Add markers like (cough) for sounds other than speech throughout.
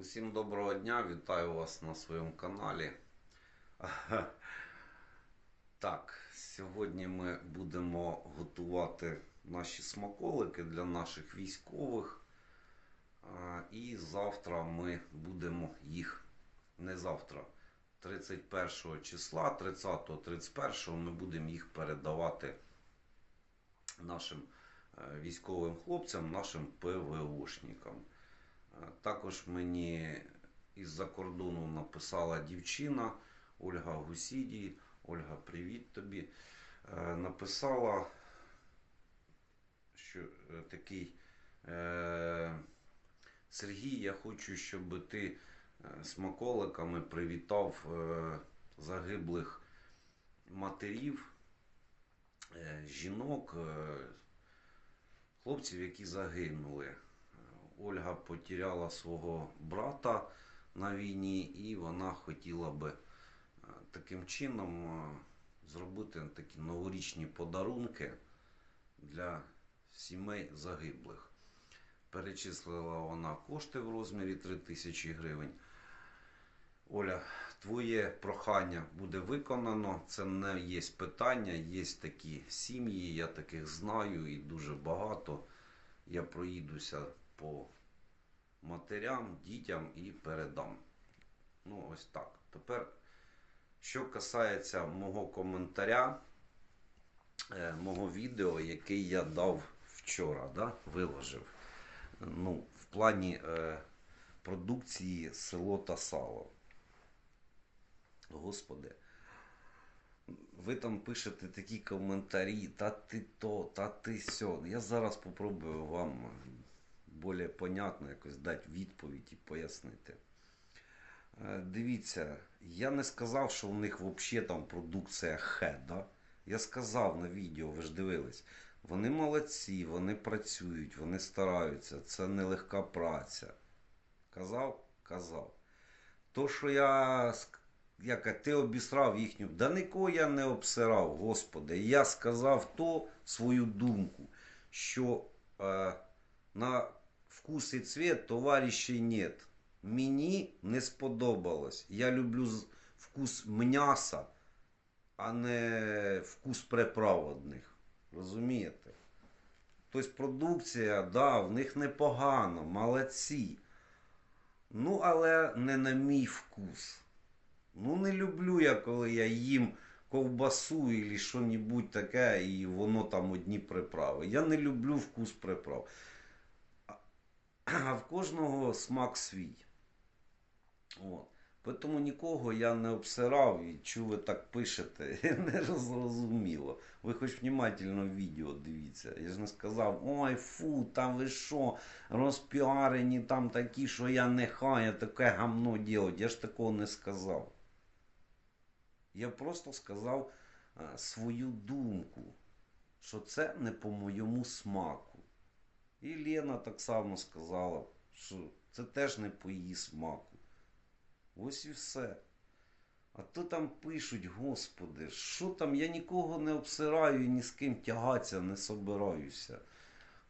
Усім доброго дня, вітаю вас на своєму каналі. (laughs) Так, сьогодні ми будемо готувати наші смаколики для наших військових. І завтра ми будемо їх, не завтра, 31 числа, 30 31 ми будемо їх передавати нашим е, військовим хлопцям, нашим ПВОшникам. Е, Також мені із-за кордону написала дівчина Ольга Гусіді. Ольга, привіт тобі. Е, Написала, що е, такий Сергій, я хочу, щоб ти смаколиками привітав загиблих матерів, жінок, хлопців, які загинули. Ольга потеряла свого брата на війні, і вона хотіла би е, таким чином е, зробити такі новорічні подарунки для сімей загиблих. Перечислила вона кошти в розмірі 3 тисячі гривень. Оля, твоє прохання буде виконано. Це не є питання. Є такі сім'ї, я таких знаю і дуже багато. Я проїдуся по матерям, дітям і передам. Ну, ось так. Тепер, що касається мого коментаря, е, мого відео, який я дав вчора, да, виложив. Ну, в плані е, продукції село та сало. Господи. Ви там пишете такі коментарі, та ти то, та ти сьо. Я зараз попробую вам більш понятно якось дати відповідь і пояснити. Е, Дивіться, я не сказав, що у них взагалі там продукція хе, да? Я сказав на відео, ви ж дивились. Вони молодці, вони працюють, вони стараються. Це нелегка праця. Казав? Казав. То, що я яка ти обісрав їхню. Да нікого я не обсирав, Господи. Я сказав то свою думку, що е, на вкус і цвіт товаришей нет. Мені не сподобалось. Я люблю вкус м'яса, а не вкус приправ одних. Розумієте? Тобто продукція, да, в них непогано, молодці. Ну, але не на мій вкус. Ну, не люблю я, коли я їм ковбасу і що-небудь таке, і воно там одні приправи. Я не люблю вкус приправ. А- в кожного смак свій. От. Тому нікого я не обсирав і чого ви так пишете, (laughs) не зрозуміло. Ви хоч внимательно відео дивіться. Я ж не сказав, ой, фу, там ви що, розпіарені там такі, що я не хаю таке гамно делать. Я ж такого не сказав. Я просто сказав е, свою думку, що це не по моєму смаку. І Лена так само сказала, що це теж не по її смаку. Ось і все. А то там пишуть, господи, що там, я нікого не обсираю і ні з ким тягатися не собираюся.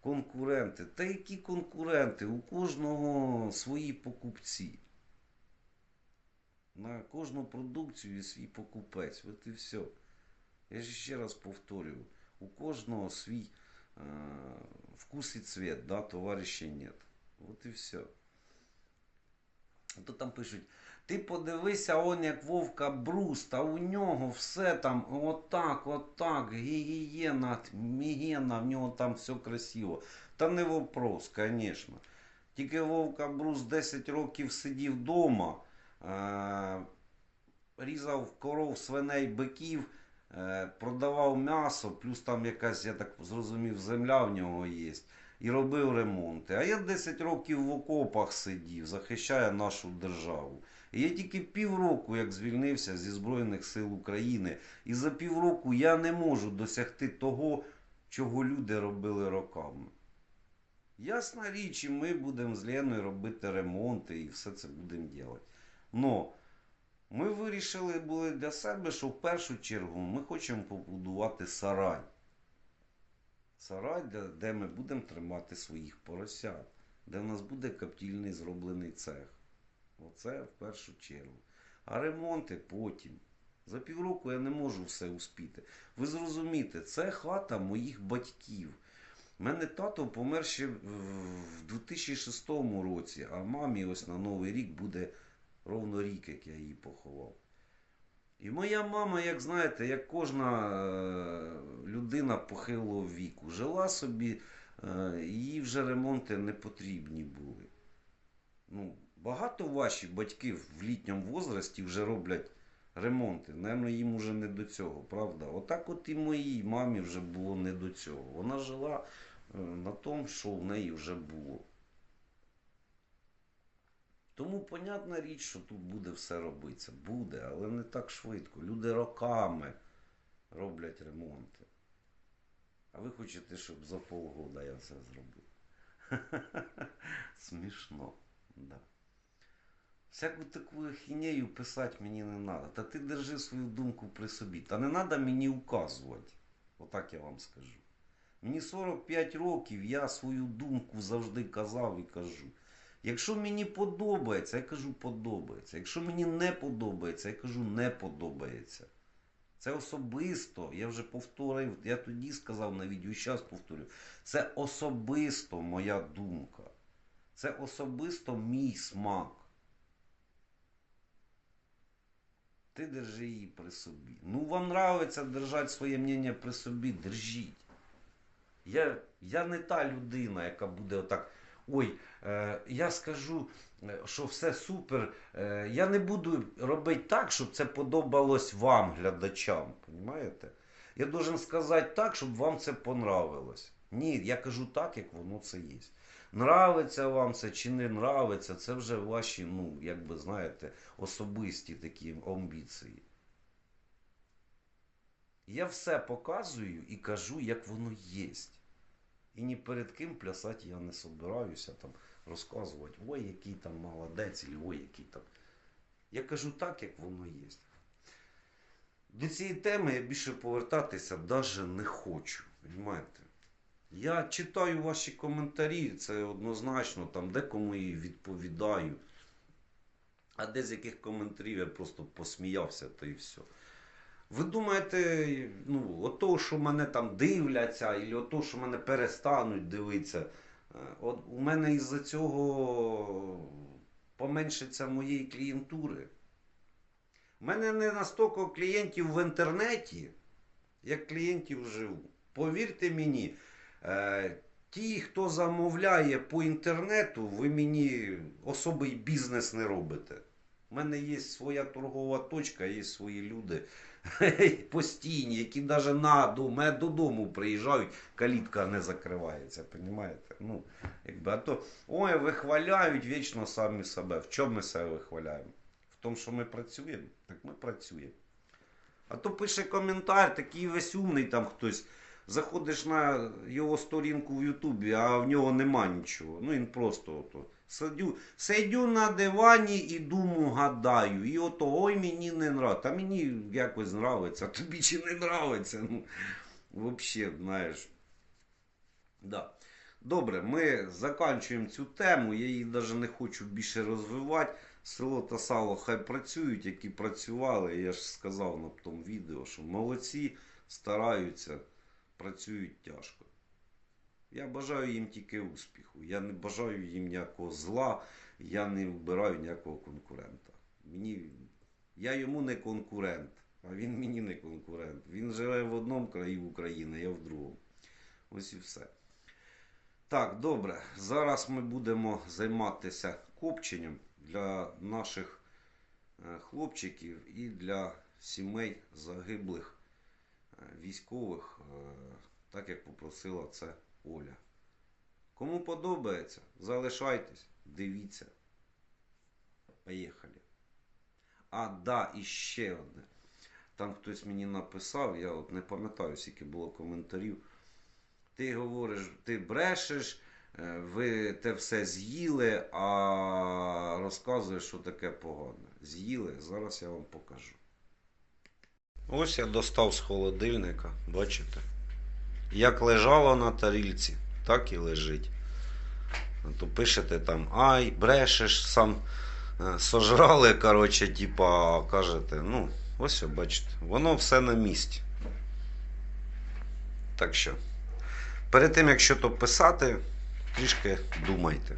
Конкуренти. Та які конкуренти? У кожного свої покупці. На кожну продукцію є свій покупець. От і все. Я ж ще раз повторюю, у кожного свій вкус і цвет, да, товариші нет. От і все. А то там пишуть, ти подивися, он як Вовка Брус, та у нього все там отак, отак, гігієна, мігена, в нього там все красиво. Та не вопрос, звісно. Тільки Вовка Брус 10 років сидів вдома, е- різав коров, свиней, биків, продавав м'ясо, плюс там якась, я так зрозумів, земля в нього є. І робив ремонти. А я 10 років в окопах сидів, захищаю нашу державу. І я тільки півроку, як звільнився зі Збройних сил України, і за півроку я не можу досягти того, чого люди робили роками. Ясна річ, і ми будемо з Леною робити ремонти і все це будемо робити. Ми вирішили були для себе, що в першу чергу ми хочемо побудувати сарай. Сарай, де, ми будемо тримати своїх поросят, де в нас буде коптільний зроблений цех. Оце в першу чергу. А ремонти потім. За півроку я не можу все успіти. Ви зрозумієте, це хата моїх батьків. У мене тато помер ще в 2006 році, а мамі ось на Новий рік буде ровно рік, як я її поховав. І моя мама, як знаєте, як кожна е, людина похилого віку, жила собі, е, їй вже ремонти не потрібні були. Ну, багато ваші батьки в літньому возрасті вже роблять ремонти. Наверно, їм уже не до цього, правда? Отак от і моїй мамі вже було не до цього. Вона жила е, на тому, що в неї вже було. Тому понятна річ, що тут буде все робитися. Буде, але не так швидко. Люди роками роблять ремонти. А ви хочете, щоб за полгода я все зробив. (laughs) Смішно. Да. Всяку таку ахінею писати мені не треба. Та ти держи свою думку при собі. Та не треба мені указувати. Отак я вам скажу. Мені 45 років, я свою думку завжди казав і кажу. Якщо мені подобається, я кажу подобається. Якщо мені не подобається, я кажу не подобається. Це особисто, я вже повторив, я тоді сказав на відео, і зараз повторю. Це особисто моя думка. Це особисто мій смак. Ти держи її при собі. Ну, вам нравиться держати своє мнення при собі, держіть. Я, я не та людина, яка буде отак. Ой, е, я скажу, е, що все супер. Е, я не буду робити так, щоб це подобалось вам, глядачам. Понимаєте? Я должен сказати так, щоб вам це понравилось. Ні, я кажу так, як воно це є. Нравиться вам це чи не нравиться, це вже ваші, ну, як би знаєте, особисті такі амбіції. Я все показую і кажу, як воно є. І ні перед ким плясати я не собираюся там розказувати, ой, який там молодець, і ой, який там. Я кажу так, як воно є. До цієї теми я більше повертатися навіть не хочу. Понимаєте? Я читаю ваші коментарі, це однозначно, там декому і відповідаю. А де з яких коментарів я просто посміявся, то і все. Ви думаєте, ну, от того, що мене там дивляться, або от того, що мене перестануть дивитися, е, от у мене із-за цього поменшиться моєї клієнтури. У мене не настільки клієнтів в інтернеті, як клієнтів вживу. Повірте мені, е, ті, хто замовляє по інтернету, ви мені особий бізнес не робите. У мене є своя торгова точка, є свої люди (laughs) постійні, які навіть на до мене додому приїжджають, калітка не закривається. Понімаєте? Ну, якби, а то ой, вихваляють вічно самі себе. В чому ми себе вихваляємо? В тому, що ми працюємо, так ми працюємо. А то пише коментар, такий весь умний там хтось. Заходиш на його сторінку в Ютубі, а в нього нема нічого. Ну він просто ото. Сидю, сидю на дивані і думаю, гадаю. І ото ой мені не нравиться. А мені якось нравиться, тобі чи не нравиться. Ну, Взагалі, знаєш. Да. Добре, ми закінчуємо цю тему. Я її навіть не хочу більше розвивати. Село та сало хай працюють, які працювали. Я ж сказав на тому відео, що молодці стараються, працюють тяжко. Я бажаю їм тільки успіху. Я не бажаю їм ніякого зла, я не вбираю ніякого конкурента. Мені... Я йому не конкурент, а він мені не конкурент. Він живе в одному краї України, я в другому. Ось і все. Так, добре. Зараз ми будемо займатися копченням для наших е, хлопчиків і для сімей загиблих е, військових, е, так як попросила це Оля. Кому подобається, залишайтесь, дивіться. Поїхали. А, да, і ще одне. Там хтось мені написав, я от не пам'ятаю, скільки було коментарів. Ти говориш, ти брешеш, е, ви те все з'їли, а розказуєш, що таке погане. З'їли, зараз я вам покажу. Ось я достав з холодильника, бачите? Як лежало на тарільці, так і лежить. То пишете там, ай, брешеш, сам е, сожрали, коротше, типа, кажете, ну, ось о, бачите, воно все на місці. Так що, перед тим, як що то писати, трішки думайте.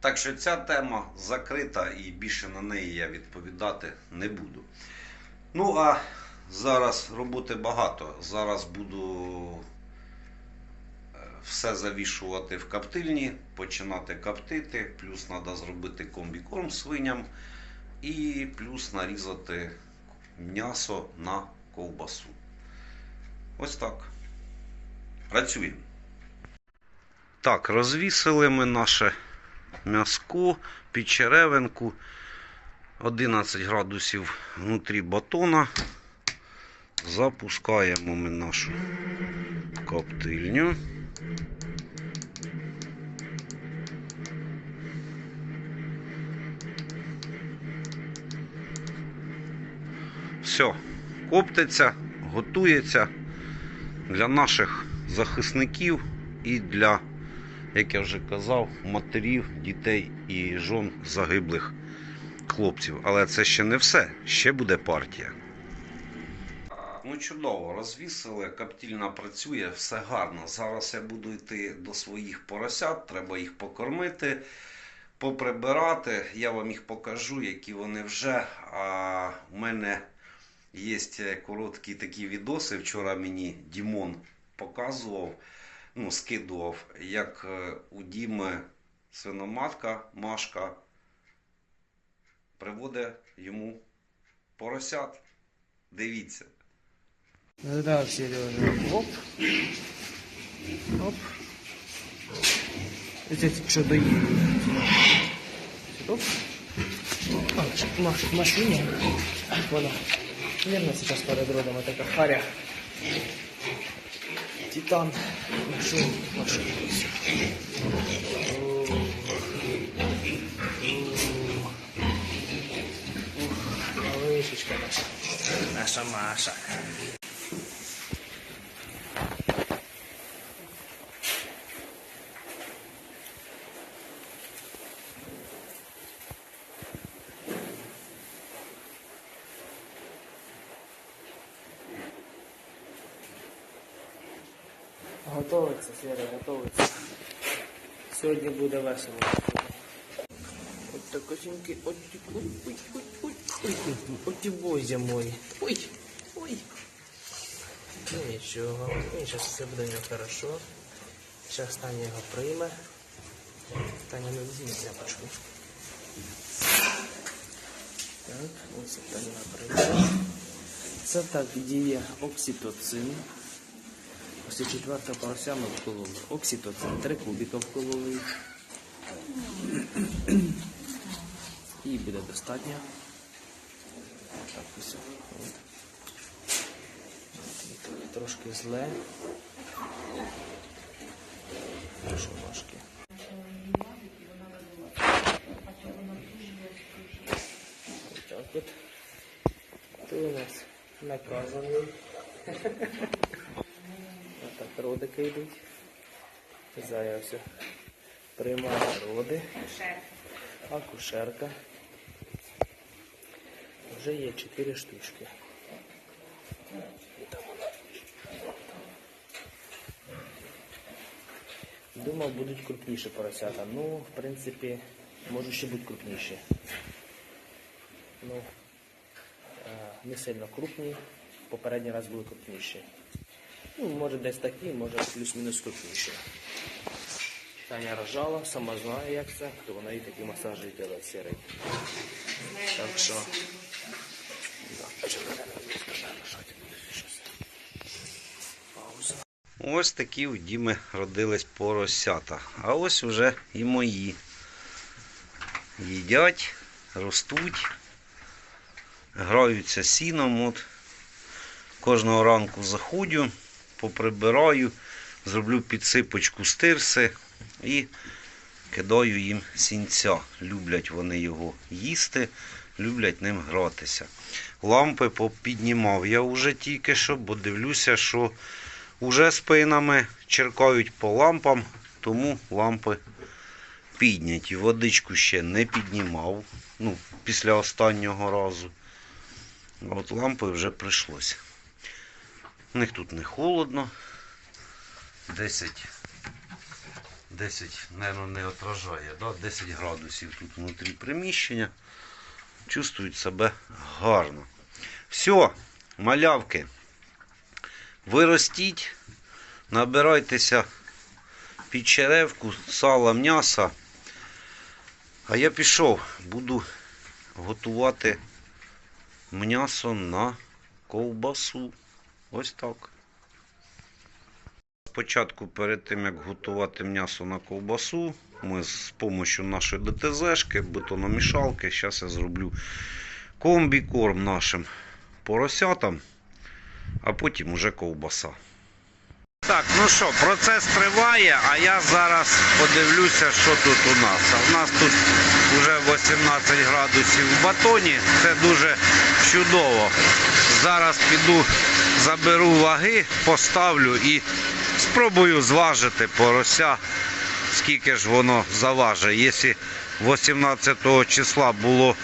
Так що ця тема закрита і більше на неї я відповідати не буду. Ну, а зараз роботи багато. Зараз буду е, все завішувати в коптильні, починати коптити, плюс треба зробити комбікорм свиням і плюс нарізати м'ясо на ковбасу. Ось так. Працюємо. Так, розвісили ми наше м'язко, підчеревинку. 11 градусів внутрі батона. Запускаємо ми нашу коптильню. Все, коптиться, готується для наших захисників і для, як я вже казав, матерів, дітей і жон загиблих хлопців. Але це ще не все. Ще буде партія. Ну, чудово, розвісили, коптільна працює, все гарно. Зараз я буду йти до своїх поросят, треба їх покормити, поприбирати. Я вам їх покажу, які вони вже. А у мене є короткі такі відоси. Вчора мені Дімон показував, ну, скидував, як е, у Діми свиноматка Машка приводить йому поросят. Дивіться. Ну да, Сережа. Оп. Оп. Это что доели? Оп. А, Маш, в машине. Вона. Наверное, сейчас перед родом это как харя. Титан. Машин. Машин. Малышечка наша. Наша Маша. Не буде весело. От такосіньки, от ой, ой, ой, ой, ой, от і. Ой, ой. Ну нічого, зараз все буде не хорошо. Зараз Таня його прийме. Таня не візьме тряпочку. Так, ось Таня прийме. Це так діє окситоцин. Після четвертого порося ми вкололи. Окситоцин, три кубика вкололи. І буде достатньо. Так, ось. От. Трошки зле. Трошки ножки. Так от. Ти у нас наказаний. Родики йдуть. Зая все. Приймає роди. Акушерка. Вже є 4 штучки. Думав, будуть крупніші поросята. Ну, в принципі, можуть ще бути крупніші. Ну, е, не сильно крупні. Попередній раз були крупніші. Ну, може десь такі, може плюс-мінус крупніші. Таня рожала, сама знає, як це, то вона і такі масажі робить сірий. Так що. Ось такі у Діми родились поросята. А ось уже і мої. Їдять, ростуть, граються сіном. От. Кожного ранку заходжу, поприбираю, зроблю підсипочку стирси і кидаю їм сінця. Люблять вони його їсти, люблять ним гратися. Лампи попіднімав я вже тільки що, бо дивлюся, що вже спинами черкають по лампам, тому лампи підняті, водичку ще не піднімав. Ну, після останнього разу. От лампи вже прийшлося. У них тут не холодно. 10, 10, мабуть, не отражає, да? 10 градусів тут внутрі приміщення. Чувствують себе гарно. Все, малявки. Ви ростіть, набирайтеся під черевку, сала, м'яса. А я пішов, буду готувати м'ясо на ковбасу. Ось так. Спочатку, перед тим як готувати м'ясо на ковбасу, ми з допомогою нашої ДТЗшки, бетономішалки, зараз я зроблю комбікорм нашим поросятам, а потім уже ковбаса. Так, ну що, процес триває, а я зараз подивлюся, що тут у нас. А в нас тут вже 18 градусів в батоні. Це дуже чудово. Зараз піду, заберу ваги, поставлю і спробую зважити порося, скільки ж воно заважить. Якщо 18 числа було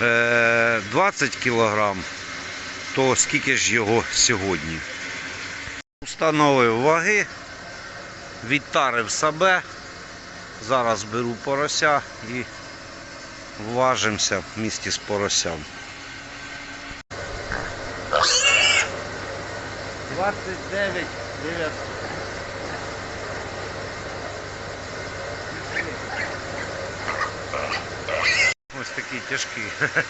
е, 20 кг, то скільки ж його сьогодні? Встановив ваги, відтарив себе. Зараз беру порося і важимося в місті з поросям. 29 900. Ось такий тяжкий. (laughs)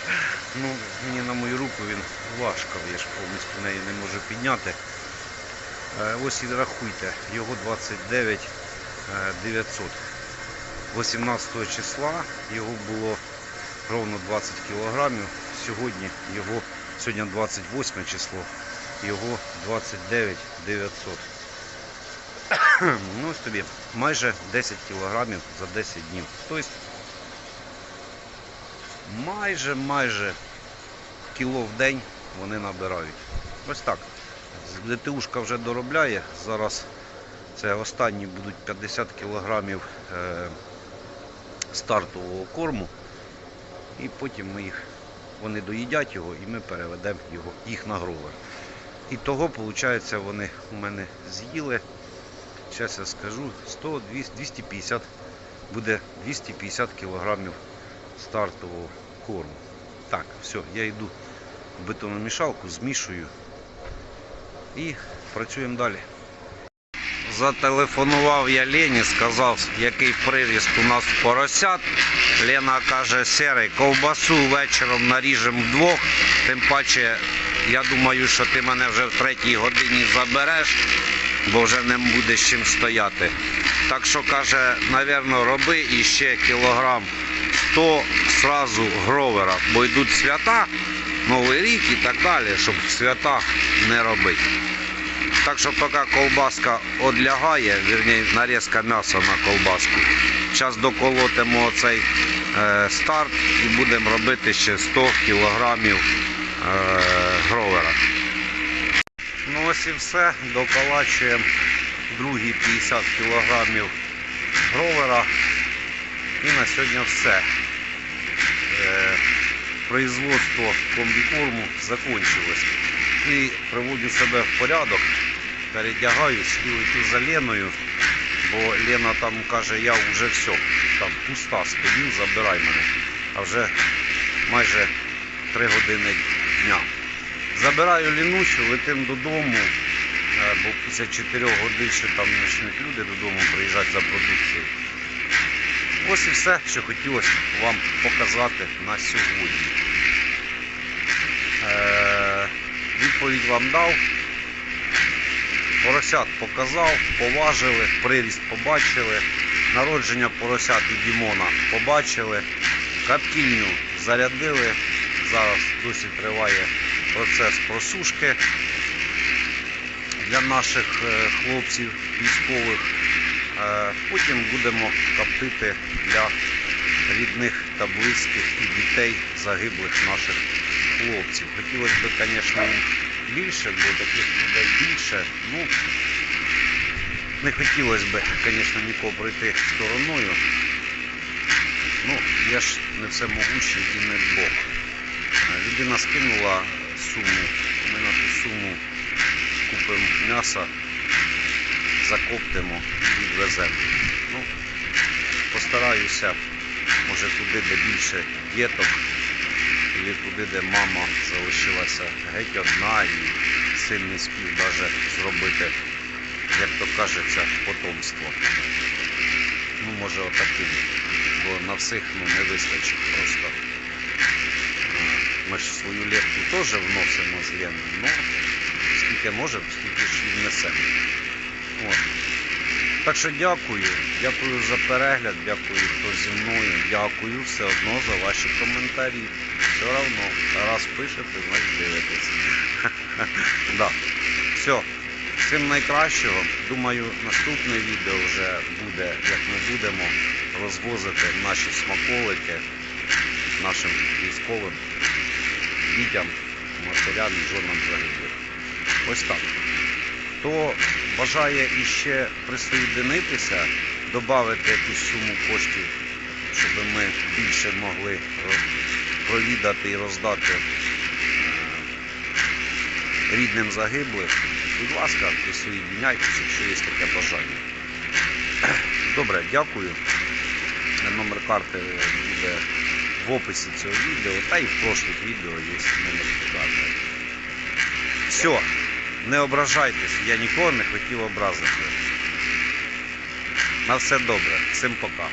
Ну, мені на мою руку він важко, я ж повністю неї не можу підняти. Е, Ось і рахуйте, його 29 е, 900. 18 числа його було ровно 20 кілограмів. Сьогодні його, сьогодні 28 число, його 29 900. Ну ось тобі майже 10 кілограмів за 10 днів. Тобто майже майже кіло в день вони набирають. Ось так. ДТУшка вже доробляє. Зараз це останні будуть 50 кілограмів е, стартового корму. І потім ми їх, вони доїдять його і ми переведемо його, їх на гровер. І того, виходить, вони у мене з'їли. Зараз я скажу 100, 200, 250, буде 250 кілограмів стартового корму. Так, все, я йду в бетономішалку, змішую і працюємо далі. Зателефонував я Лені, сказав, який приріст у нас поросят. Лена каже, серий, ковбасу вечором наріжемо вдвох. Тим паче, я думаю, що ти мене вже в третій годині забереш, бо вже не буде з чим стояти. Так що каже, навірно, роби іще кілограм 100 сразу гровера, бо йдуть свята, Новий рік і так далі, щоб свята не робити. Так що поки колбаска одлягає, вірні, нарізка м'яса на колбаску. Зараз доколотимо оцей е, старт і будемо робити ще 100 кілограмів гровера. Ну ось і все. Доколачуємо другі 50 кілограмів гровера. І на сьогодні все. Е, производство комбікорму закончилось. І приводжу себе в порядок, передягаюсь і летю за Леною, бо Лена там каже, я вже все, там пуста стою, забирай мене. А вже майже 3 години дня. Забираю Лінусю, летим додому, е, бо після 4 годин ще там почнуть люди додому приїжджати за продукцією. Ось і все, що хотілося вам показати на сьогодні. Е, Відповідь вам дав. Поросят показав, поважили, приріст побачили, народження поросят і Дімона побачили, каптільню зарядили. Зараз досі триває процес просушки для наших е, хлопців військових. Е, Потім будемо коптити для рідних та близьких і дітей загиблих наших хлопців. Хотілося б, звісно, більше, бо таких людей більше. Ну, не хотілося б, звісно, нікого пройти стороною. Ну, я ж не всемогущий і не Бог. Людина скинула суму. Ми на ту суму купимо м'яса, закоптимо і відвеземо. Ну, постараюся, може туди, де більше діток, і туди, де мама залишилася геть одна і син не спів навіть зробити, як то кажеться, потомство. Ну, може отаким. Бо на всіх ну, не вистачить просто. Ми ж свою лепту теж вносимо з Леною, ну скільки можемо, скільки ж і внесемо. От. Так що дякую. Дякую за перегляд, дякую, хто зі мною. Дякую все одно за ваші коментарі. Все одно. Раз пишете, значить дивитесь. (laughs) да. Все. Всім найкращого. Думаю, наступне відео вже буде, як ми будемо розвозити наші смаколики нашим військовим дітям, матерям і жонам загиблих. Ось так. Хто бажає іще присоєдинитися, додати якусь суму коштів, щоб ми більше могли провідати і роздати е, рідним загиблих, будь ласка, присоєдиняйтесь, якщо є таке бажання. Добре, дякую. Номер карти буде в описі цього відео, та і в прошлих відео є номер карти. Все, не ображайтесь, я нікого не хотів образити. На все добре, всім пока.